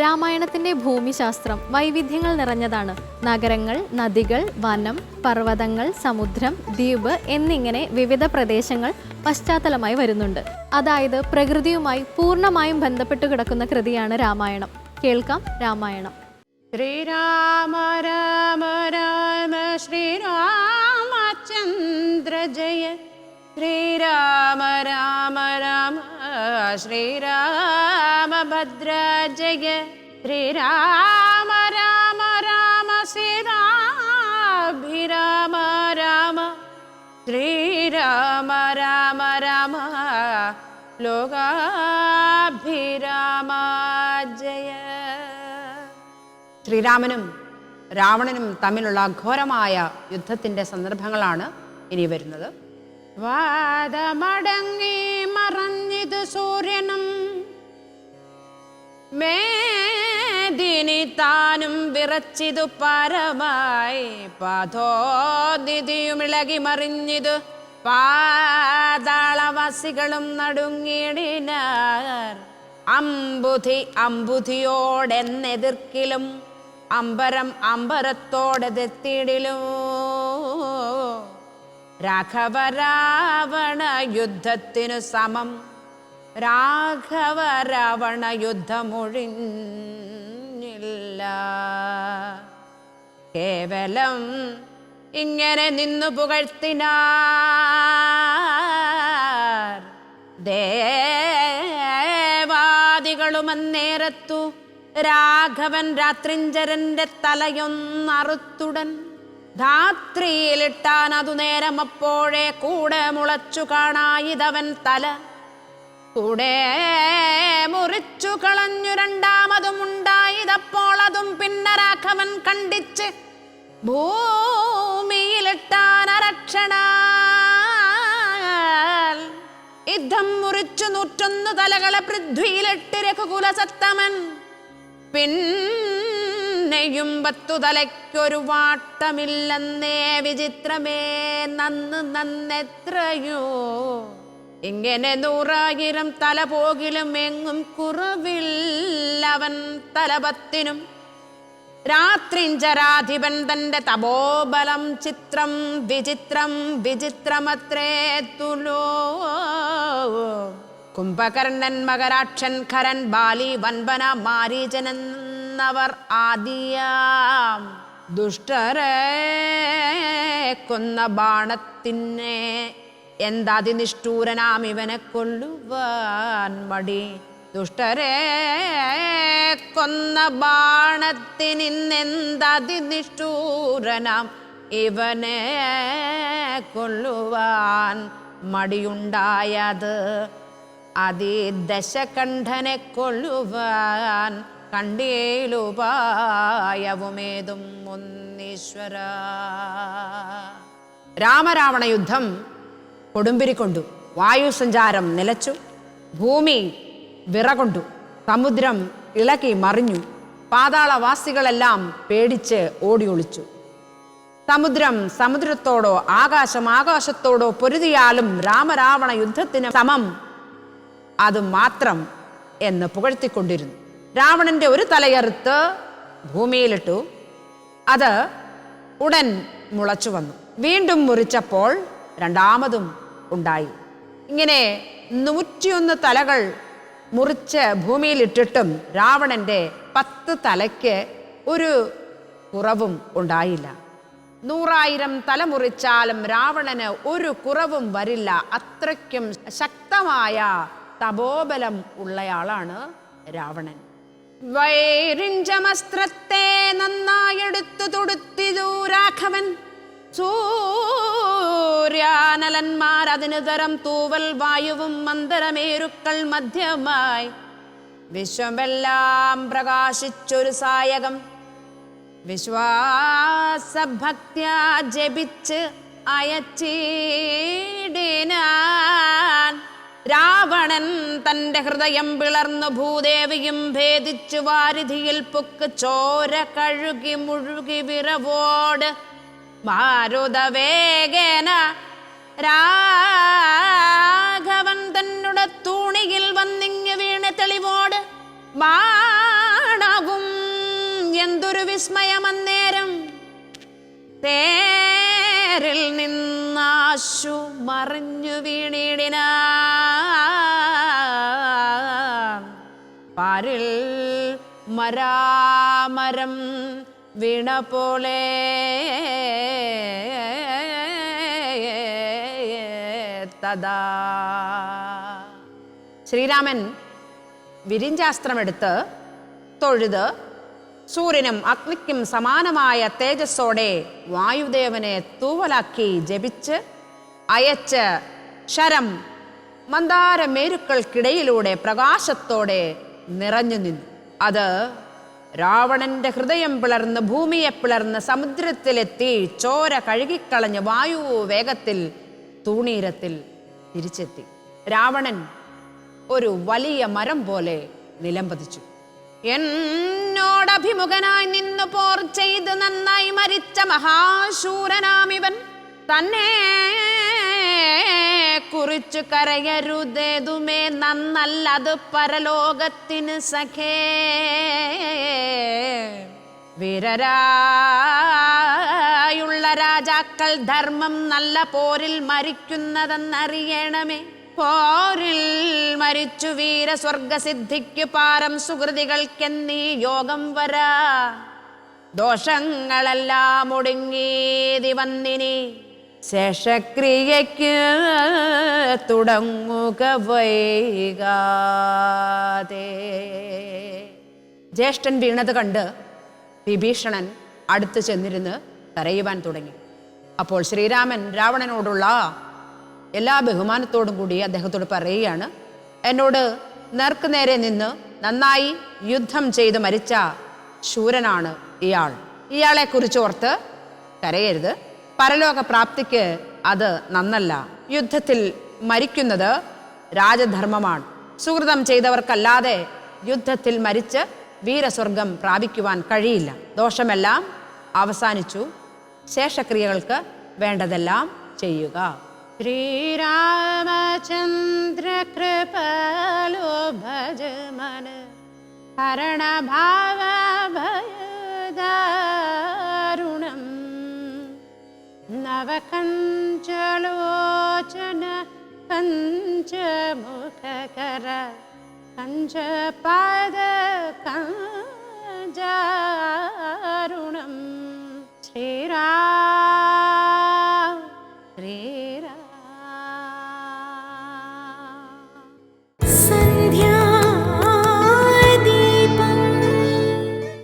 രാമായണത്തിന്റെ ഭൂമിശാസ്ത്രം വൈവിധ്യങ്ങൾ നിറഞ്ഞതാണ്. നഗരങ്ങൾ നദികൾ വനം പർവതങ്ങൾ സമുദ്രം ദ്വീപ് എന്നിങ്ങനെ വിവിധ പ്രദേശങ്ങൾ പശ്ചാത്തലമായി വരുന്നുണ്ട്. അതായത് പ്രകൃതിയുമായി പൂർണമായും ബന്ധപ്പെട്ട് കിടക്കുന്ന കൃതിയാണ് രാമായണം. കേൾക്കാം രാമായണം. ശ്രീരാമ രാമ രാമ ശ്രീരാമചന്ദ്ര ജയ ശ്രീരാമ രാമ രാമ ശ്രീരാമഭദ്ര ജയ ശ്രീരാമ രാമ രാമ ശ്രീരാമ രാമ. ശ്രീരാമ രാമ രാമ ലോകാഭിരാമ ജയ ശ്രീരാമനും രാവണനും തമ്മിലുള്ള ഘോരമായ യുദ്ധത്തിന്റെ സന്ദർഭങ്ങളാണ് ഇനി വരുന്നത്. വാദമടങ്ങി മറഞ്ഞിത് സൂര്യനും. മേദിനി താനും വിറച്ചിതു പരമായി. പാതോദിതിയും ഇളകി മറിഞ്ഞിതു പാതാളവാസികളും നടുങ്ങിടിനാർ അമ്പുധി അമ്പുധിയോടെന്നെതിർക്കിലും അമ്പരം അമ്പരത്തോടെത്തിടിലും രാഘവ രാവണ യുദ്ധത്തിനു സമം. രാഘവരാവണ യുദ്ധമൊഴിഞ്ഞില്ല കേവലം ഇങ്ങനെ നിന്നു പുകഴ്ത്തിനാർ. ദേവാദികളുമന്നേരത്തു രാഘവൻ രാത്രിഞ്ചരന്റെ തലയൊന്നറുത്തുടൻ. ധാത്രിയിലിട്ടാൻ അതു നേരം അപ്പോഴേ കൂടെ മുളച്ചു കാണായിതവൻ തല. കൂടെ മുറിച്ചു കളഞ്ഞു രണ്ടാമതും ഉണ്ടായിതപ്പോൾ അതും പിന്നരാഘവൻ കണ്ടിച്ച് ഭൂമിയിലിട്ടാൻ അരക്ഷണ യുദ്ധം മുറിച്ചു നൂറ്റൊന്ന് തലകളെ പൃഥ്വിയിലിട്ട് രഘുകുല സത്തമൻ പിന്നെയും പത്തു തലയ്ക്കൊരു വാട്ടമില്ലെന്നേ വിചിത്രമേ. നന്ന് നന്നെത്രയോ? ഇങ്ങനെ നൂറായിരം തല പോകിലും എങ്ങും കുറവില്ലവൻ തലപത്തിനും. രാത്രിഞ്ചരാധിപൻ തന്റെ തപോബലം ചിത്രം വിചിത്രം വിചിത്രമത്രേ തുലോ. കുംഭകർണൻ മകരാക്ഷൻ ഖരൻ ബാലി വൻപന മാരീചനെന്നവർ ആദിയാം ദുഷ്ടരെ കൊന്ന ബാണത്തിനെ എന്താതിനിഷ്ഠൂരനാം ഇവനെ കൊല്ലുവാൻ മടി. ദുഷ്ടരെ കൊന്ന ബാണത്തിനിന്നെന്തതിനിഷ്ഠൂരനാം ഇവനെ കൊല്ലുവാൻ മടിയുണ്ടായത്. അതിദശകണ്ഠനെ കൊല്ലുവാൻ കണ്ടേലുപായവുമേതും ഒന്നീശ്വര. രാമരാവണ യുദ്ധം കൊടുമ്പിരിക്കൊണ്ടു വായുസഞ്ചാരം നിലച്ചു. ഭൂമി വിറകൊണ്ടു സമുദ്രം ഇളകി മറിഞ്ഞു. പാതാളവാസികളെല്ലാം പേടിച്ച് ഓടി ഒളിച്ചു സമുദ്രം സമുദ്രത്തോടോ ആകാശം ആകാശത്തോടോ പൊരുതിയാലും രാമരാവണ യുദ്ധത്തിന് സമം. അത് മാത്രം എന്ന് പുകഴ്ത്തിക്കൊണ്ടിരുന്നു. രാവണന്റെ ഒരു തലയറുത്ത് ഭൂമിയിലിട്ടു. അത് ഉടൻ മുളച്ചു വന്നു. വീണ്ടും മുറിച്ചപ്പോൾ രണ്ടാമതും ഉണ്ടായി. ഇങ്ങനെ നൂറ്റിയൊന്ന് തലകൾ മുറിച്ച് ഭൂമിയിലിട്ടിട്ടും രാവണന്റെ പത്ത് തലയ്ക്ക് ഒരു കുറവും ഉണ്ടായില്ല. നൂറായിരം തല മുറിച്ചാലും രാവണന് ഒരു കുറവും വരില്ല. അത്രയ്ക്കും ശക്തമായ തപോബലം ഉള്ളയാളാണ് രാവണൻ. വൈരിഞ്ചമസ്ത്രത്തെ നന്നായെടുത്തു തൊടുത്തിതു രാഘവൻ. സൂര്യാനലന്മാർ അതിനു തരം തൂവൽ വായുവും മന്ദരമേരുക്കൾ മധ്യമായി. വിശ്വമെല്ലാം പ്രകാശിച്ചൊരു സായകം. വിശ്വാസഭക്ത്യ ജപിച്ച് അയച്ചിടിനാൻ. രാവണൻ തന്റെ ഹൃദയം പിളർന്നു ഭൂദേവിയും ഭേദിച്ചു വാരിധിയിൽ പൊക്ക് ചോര കഴുകി മുഴുകി വിറവോട്. മാരുതവേഗേന രാഘവൻ തന്നുടെ തൂണിയിൽ വന്നിങ്ങ് വീണ് തെളിവോട്. ബാണ എന്തൊരു വിസ്മയമന്നേരം. തേരിൽ നിന്നാശു മറിഞ്ഞു വീണിടിന. മരാമരം വീണ പോലെ. തദാ. ശ്രീരാമൻ വിരിഞ്ചാസ്ത്രമെടുത്ത് തൊഴുത് സൂര്യനും അഗ്നിക്കും സമാനമായ തേജസ്സോടെ വായുദേവനെ തൂവലാക്കി ജപിച്ച് അയച്ച് ശരം മന്ദാര മേരുക്കൾക്കിടയിലൂടെ പ്രകാശത്തോടെ നിറഞ്ഞു നിന്നു. അത് രാവണന്റെ ഹൃദയം പിളർന്ന് ഭൂമിയെ പിളർന്ന് സമുദ്രത്തിലെത്തി ചോര കഴുകിക്കളഞ്ഞ് വായു വേഗത്തിൽ തൂണീരത്തിൽ തിരിച്ചെത്തി. രാവണൻ ഒരു വലിയ മരം പോലെ നിലംപതിച്ചു എന്നോടഭിമുഖനായി നിന്നു പോർ ചെയ്ത് നന്നായി മരിച്ച മഹാശൂരനാമിവൻ തന്നെ കുറിച്ചു കരയരുതേതുമേ നന്നല്ലത് പരലോകത്തിന് സഖേ. വിരരായുള്ള രാജാക്കൾ ധർമ്മം നല്ല പോരിൽ മരിക്കുന്നതെന്നറിയണമേ. പോരിൽ മരിച്ചു വീരസ്വർഗസിദ്ധിക്ക് പാരം സുഹൃതികൾക്കെന്നീ യോഗം വരാ. ദോഷങ്ങളെല്ലാം ഒടുങ്ങീതി വന്നിനി. ശേഷക്രിയയ്ക്ക് തുടങ്ങുക വൈകാതെ. ജ്യേഷ്ഠൻ വീണത് കണ്ട് വിഭീഷണൻ അടുത്ത് ചെന്നിരുന്ന് കരയുവാൻ തുടങ്ങി. അപ്പോൾ ശ്രീരാമൻ രാവണനോടുള്ള എല്ലാ ബഹുമാനത്തോടും കൂടി അദ്ദേഹത്തോട് പറയുകയാണ് എന്നോട് നേർക്ക് നേരെ നിന്ന് നന്നായി യുദ്ധം ചെയ്ത് മരിച്ച ശൂരനാണ് ഇയാൾ. ഇയാളെ കുറിച്ചോർത്ത് കരയരുത്. പരലോക പ്രാപ്തിക്ക് അത് നന്നല്ല. യുദ്ധത്തിൽ മരിക്കുന്നത് രാജധർമ്മമാണ്. സുഹൃതം ചെയ്തവർക്കല്ലാതെ യുദ്ധത്തിൽ മരിച്ച് വീരസ്വർഗം പ്രാപിക്കുവാൻ കഴിയില്ല. ദോഷമെല്ലാം അവസാനിച്ചു. ശേഷക്രിയകൾക്ക് വേണ്ടതെല്ലാം ചെയ്യുക. ശ്രീരാമചന്ദ്ര കൃപലോ ഭജ മന. ഹരണഭാവ ഭയദാരുണം नवकञ्चलोचन पञ्चमुखकर पञ्चपाद कञ्जा